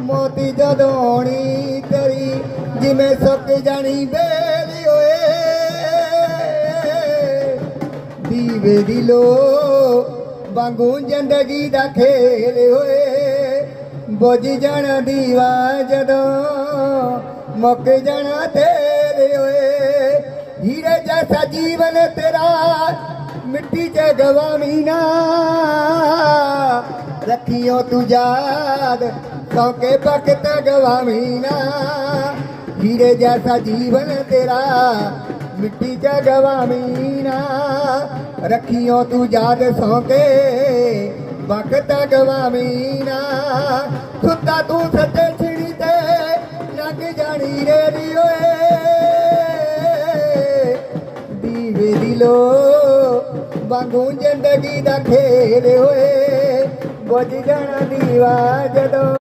ਮੋਤੀ ਜਦੋਂ ਆਉਣੀ ਤੇਰੀ, ਜਿਵੇਂ ਸੁੱਕ ਜਾਣੀ ਬੇਲੀ ਓਏ। ਦੀਵੇ ਦੀ ਲੋ ਵਾਂਗੂ ਜ਼ਿੰਦਗੀ ਦਾ ਖੇਲ ਹੋਏ ਬੁੱਝ ਜਾਣਾ ਦੀਵਾ ਜਦੋਂ ਮੁੱਕ ਜਾਣਾ ਤੇਰੇ ਹੋਏ ਹੀਰੇ ਜੈਸਾ ਜੀਵਨ ਤੇਰਾ, ਮਿੱਟੀ 'ਚ ਗਵਾਵੀਂ ਨਾ। ਰੱਖਿਓ ਤੂੰ ਯਾਦ ਸੌਕੇ ਵਕਤ ਗਵਾਵੀਂ ਨਾ ਹੀਰੇ ਜੈਸਾ ਜੀਵਨ ਤੇਰਾ, ਮਿੱਟੀ 'ਚ ਗਵਾਵੀਂ ਨਾ ਰੱਖਿਓ ਤੂੰ ਯਾਦ ਸੌਕੇ ਵਕਤ ਗਵਾਵੀਂ ਨਾ ਸੁੱਤਾ ਤੂੰ ਸੱਜੇ ਛਿੜੀ ਤੇ, ਲੱਗ ਜਾਣੀ ਰੇੜੀ ਓਏ। ਦੀਵੇ ਦੀ ਲੋ ਵਾਂਗੂ ਜ਼ਿੰਦਗੀ ਦਾ ਖੇਲ ਹੋਏ ਬੁੱਝ ਜਾਣਾ ਦੀਵਾ ਜਦੋਂ